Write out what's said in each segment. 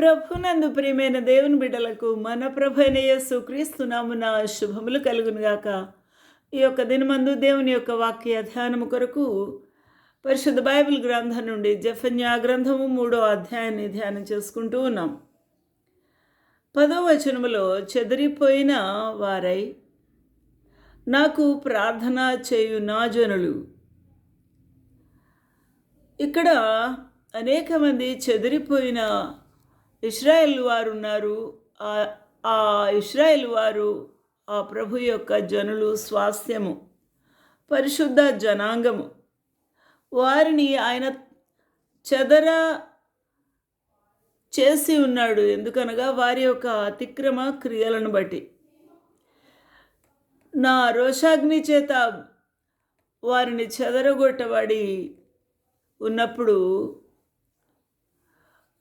ప్రభునందు ప్రియమైన దేవుని బిడ్డలకు మన ప్రభు అయిన శుభములు కలుగునుగాక. ఈ యొక్క దినమందు దేవుని యొక్క వాక్య ధ్యానము కొరకు పరిశుద్ధ బైబిల్ గ్రంథం నుండి జఫన్యా గ్రంథము మూడో అధ్యాయాన్ని ధ్యానం చేసుకుంటూ ఉన్నాం. పదో వచనములో చెదిరిపోయిన వారై నాకు ప్రార్థన చేయు నా జనులు. ఇక్కడ అనేక మంది చెదిరిపోయిన ఇస్రాయేల్ వారు ఉన్నారు ఆ- ఆ ఇస్రాయేల్ వారు ఆ ప్రభు యొక్క జనులు స్వాస్థ్యము పరిశుద్ధ జనాంగము. వారిని ఆయన చెదర చేసి ఉన్నాడు. ఎందుకనగా వారి యొక్క అతిక్రమ క్రియలను బట్టి. నా రోషాగ్ని చేత వారిని చెదరగొట్టబడి ఉన్నప్పుడు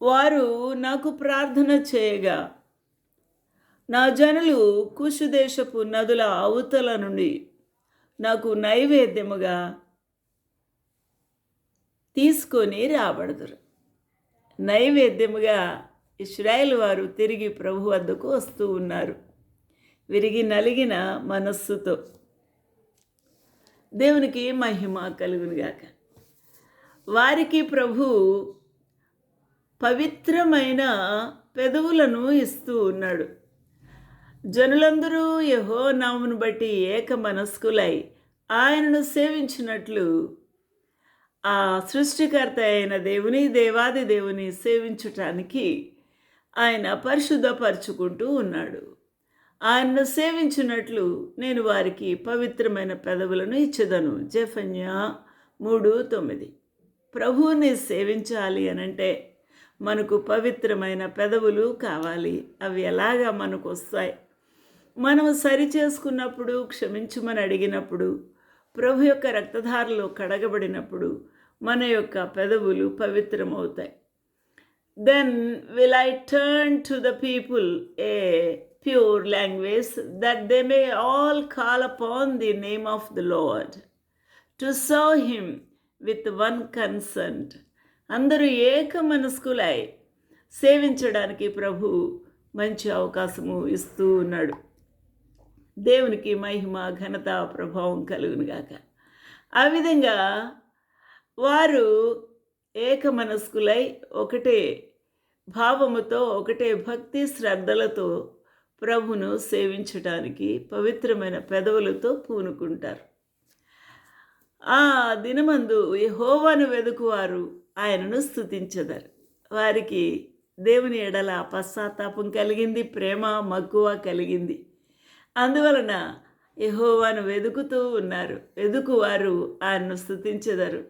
వారు నాకు ప్రార్థన చేయగా నా జనులు కుషు దేశపు నదుల అవతల నుండి నాకు నైవేద్యముగా తీసుకొని రాబడదురు. నైవేద్యముగా ఇస్రాయేల్ వారు తిరిగి ప్రభు వద్దకు వస్తూ ఉన్నారు. విరిగి నలిగిన మనస్సుతో దేవునికి మహిమ కలుగునుగాక. వారికి ప్రభు పవిత్రమైన పెదవులను ఇస్తూ ఉన్నాడు. జనులందరూ యహో నామును బట్టి ఏక మనస్కులై ఆయనను సేవించినట్లు ఆ సృష్టికర్త అయిన దేవుని దేవాది దేవుని సేవించటానికి ఆయన పరిశుద్ధపరచుకుంటూ ఉన్నాడు. ఆయన్ను సేవించినట్లు నేను వారికి పవిత్రమైన పెదవులను ఇచ్చేదను. జఫన్యా మూడు తొమ్మిది. ప్రభువుని సేవించాలి అనంటే మనకు పవిత్రమైన పెదవులు కావాలి. అవి ఎలాగా మనకు వస్తాయి మనం సరి చేసుకున్నప్పుడు క్షమించమని అడిగినప్పుడు ప్రభు యొక్క రక్తధారలో కడగబడినప్పుడు మన యొక్క పెదవులు పవిత్రమవుతాయి. Then will I turn to the people a pure language that they may all call upon the name of the Lord to serve him with one consent అందరూ ఏక మనస్కులై సేవించడానికి ప్రభు మంచి అవకాశము ఇస్తూ ఉన్నాడు. దేవునికి మహిమ ఘనత ప్రభావం కలుగునుగాక ఆ విధంగా వారు ఏక మనస్కులై ఒకటే భావముతో ఒకటే భక్తి శ్రద్ధలతో ప్రభును సేవించటానికి పవిత్రమైన పెదవులతో పూనుకుంటారు. ఆ దినమందు యహోవాను వెదుకువారు ఆయనను స్థుతించెదరు వారికి దేవుని ఎడల పశ్చాత్తాపం కలిగింది ప్రేమ మక్కువ కలిగింది. అందువలన యహోవాను వెదుకుతూ ఉన్నారు. వెదుకువారు ఆయన్ను స్థుతించెదరు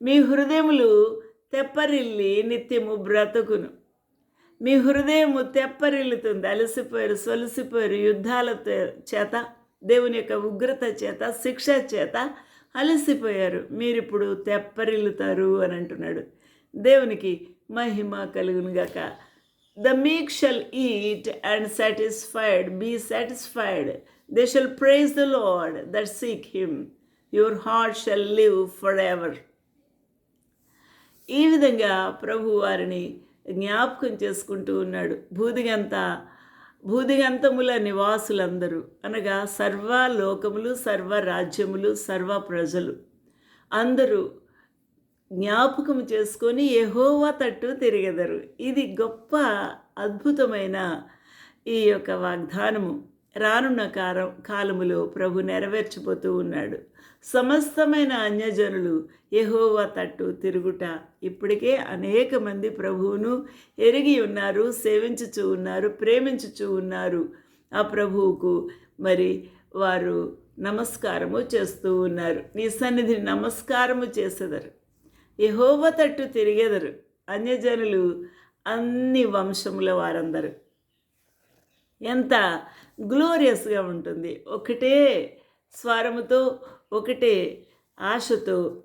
మీ హృదయములు తెప్పరిల్లి నిత్యము బ్రతుకును. మీ హృదయము తెప్పరిల్లుతుంది అలసిపోయారు సొలసిపోయారు యుద్ధాల చేత దేవుని యొక్క ఉగ్రత చేత శిక్ష చేత అలసిపోయారు. మీరిప్పుడు తెప్పరిల్లుతారు అని అంటున్నాడు. దేవునికి మహిమ కలుగునుగాక the meek shall eat and satisfied be satisfied they shall praise the Lord that seek him your heart shall live for ever ఈ విధంగా ప్రభు వారిని జ్ఞాపకం చేసుకుంటూ ఉన్నాడు. భూదిగంతా భూదిగంతముల నివాసులందరూ అనగా సర్వ లోకములు సర్వ రాజ్యములు సర్వ ప్రజలు అందరూ జ్ఞాపకం చేసుకొని యెహోవా తట్టు తిరిగెదరు. ఇది గొప్ప అద్భుతమైన ఈ యొక్క వాగ్దానము. రానున్న కారం కాలములో ప్రభు నెరవేర్చిపోతూ ఉన్నాడు. సమస్తమైన అన్యజనులు యహోవా తట్టు తిరుగుట. ఇప్పటికే అనేక మంది ప్రభువును ఎరిగి ఉన్నారు సేవించుచూ ఉన్నారు ప్రేమించుచూ ఉన్నారు. ఆ ప్రభువుకు మరి వారు నమస్కారము చేస్తూ ఉన్నారు. నీ సన్నిధిని నమస్కారము చేసేదరు. యహోవ తట్టు తిరిగేదరు. అన్యజనులు అన్ని వంశముల వారందరూ. ఎంత గ్లోరియస్గా ఉంటుంది. ఒకటే స్వరముతో ఒకటే ఆశతో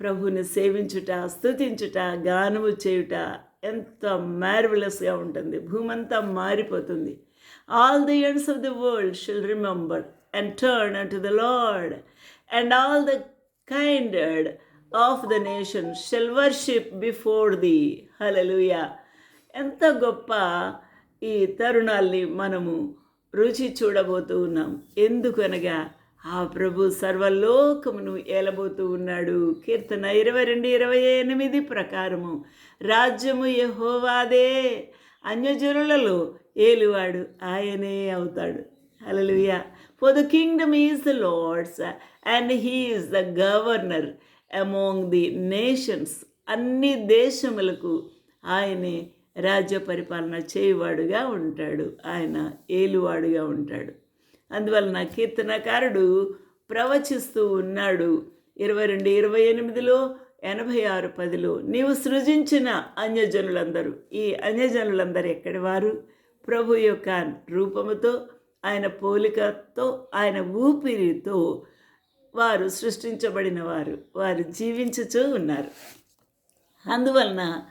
ప్రభుని సేవించుట స్తుతించుట గానము చేయుట ఎంత మ్యార్వలస్గా ఉంటుంది. భూమంతా మారిపోతుంది. All the ends of the world shall remember and turn and to the Lord and all the kindreds of the nation shall worship before the హలలుయా ఎంత గొప్ప ఈ తరుణాల్ని మనము రుచి చూడబోతూ ఉన్నాం. ఎందుకనగా ఆ ప్రభు సర్వలోకమును ఏలబోతూ ఉన్నాడు. కీర్తన ఇరవై రెండు ఇరవై ఎనిమిది ప్రకారము. రాజ్యము యహోవాదే అన్యజనులలో ఏలువాడు ఆయనే అవుతాడు. హల్లెలూయా. For the kingdom is the Lord's and he is the governor among the nations అన్ని దేశములకు ఆయనే రాజ్య పరిపాలన చేయువాడుగా ఉంటాడు. ఆయన ఏలువాడుగా ఉంటాడు. అందువలన కీర్తనకారుడు ప్రవచిస్తూ ఉన్నాడు. ఇరవై రెండు ఇరవై ఎనిమిదిలో ఎనభై ఆరు పదిలో. నీవు సృజించిన అన్యజనులందరూ. ఈ అన్యజనులందరూ ఎక్కడి వారు ప్రభు యొక్క రూపముతో ఆయన పోలికతో ఆయన ఊపిరితో వారు సృష్టించబడిన వారు. వారు జీవించుచూ ఉన్నారు. అందువలన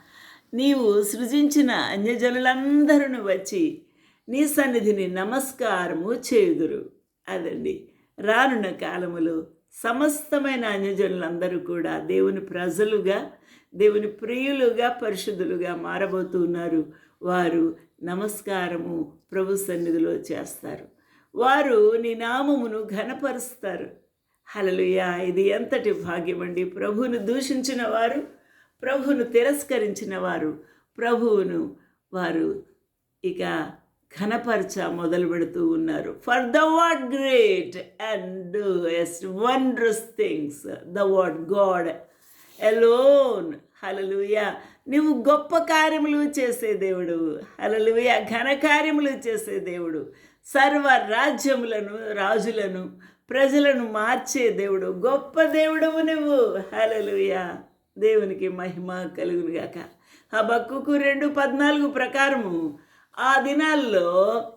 నీవు సృజించిన అన్యజనులందరూ వచ్చి నీ సన్నిధిని నమస్కారము చేయుదురు. అదండి. రానున్న కాలములో సమస్తమైన అన్యజనులందరూ కూడా దేవుని ప్రజలుగా దేవుని ప్రియులుగా పరిశుద్ధులుగా మారబోతున్నారు వారు నమస్కారము ప్రభు సన్నిధిలో చేస్తారు. వారు నీ నామమును ఘనపరుస్తారు. హలలుయా ఇది ఎంతటి భాగ్యమండి. ప్రభువును దూషించిన వారు ప్రభువును తిరస్కరించిన వారు ప్రభువును వారు ఇక ఘనపరచ మొదలు పెడుతూ ఉన్నారు. For the what great and is wondrous things the what God alone హలలుయ నువ్వు గొప్ప కార్యములు చేసే దేవుడు. హలలుయ ఘన కార్యములు చేసే దేవుడు. సర్వ రాజ్యములను రాజులను ప్రజలను మార్చే దేవుడు. గొప్ప దేవుడవు నువ్వు. హలలుయ దేవునికి మహిమ కలుగునుగాక. హబక్కుకు రెండు పద్నాలుగు ప్రకారము ఆ దినాల్లో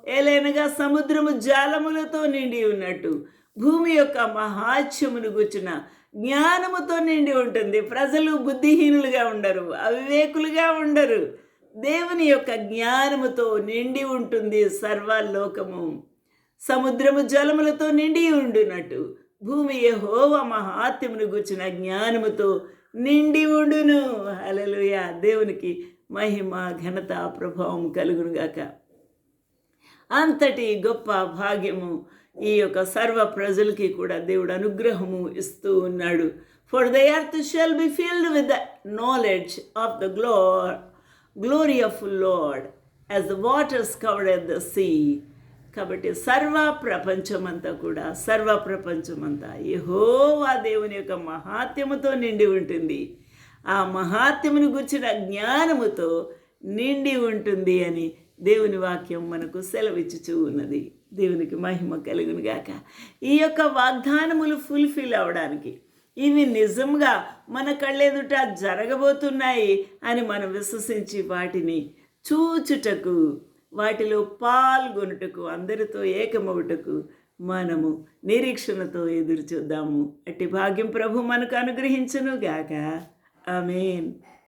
ఏలైనగా సముద్రము జాలములతో నిండి ఉన్నట్టు భూమి యొక్క మహాత్యమును గుచ్చిన జ్ఞానముతో నిండి ఉంటుంది. ప్రజలు బుద్ధిహీనులుగా ఉండరు అవివేకులుగా ఉండరు. దేవుని యొక్క జ్ఞానముతో నిండి ఉంటుంది సర్వలోకము. సముద్రము జలములతో నిండి ఉండునట్టు భూమి హోవ మహాత్యమును గుచ్చిన జ్ఞానముతో నిండి ఉండును. హల్లెలూయ. దేవునికి మహిమ ఘనత ప్రభావం కలుగునుగాక అంతటి గొప్ప భాగ్యము ఈ యొక్క సర్వ ప్రజలకి కూడా దేవుడు అనుగ్రహము ఇస్తూ ఉన్నాడు. For the earth shall be filled with the knowledge of the glow glory of Lord as the waters covered at the sea కాబట్టి సర్వ ప్రపంచమంతా కూడా సర్వ ప్రపంచమంతా యహోవా దేవుని యొక్క మహాత్యముతో నిండి ఉంటుంది. ఆ మహాత్యమును గుర్చిన జ్ఞానముతో నిండి ఉంటుంది అని దేవుని వాక్యం మనకు సెలవిచ్చుచూ ఉన్నది. దేవునికి మహిమ కలుగునుగాక ఈ యొక్క వాగ్దానములు ఫుల్ఫిల్ అవడానికి ఇవి నిజంగా మన కళ్ళెదుట జరగబోతున్నాయి అని మనం విశ్వసించి వాటిని చూచుటకు వాటిలో పాల్గొనుటకు అందరితో ఏకమవుటకు మనము నిరీక్షణతో ఎదురు చూద్దాము అట్టి భాగ్యం ప్రభు మనకు అనుగ్రహించును గాక. Amen.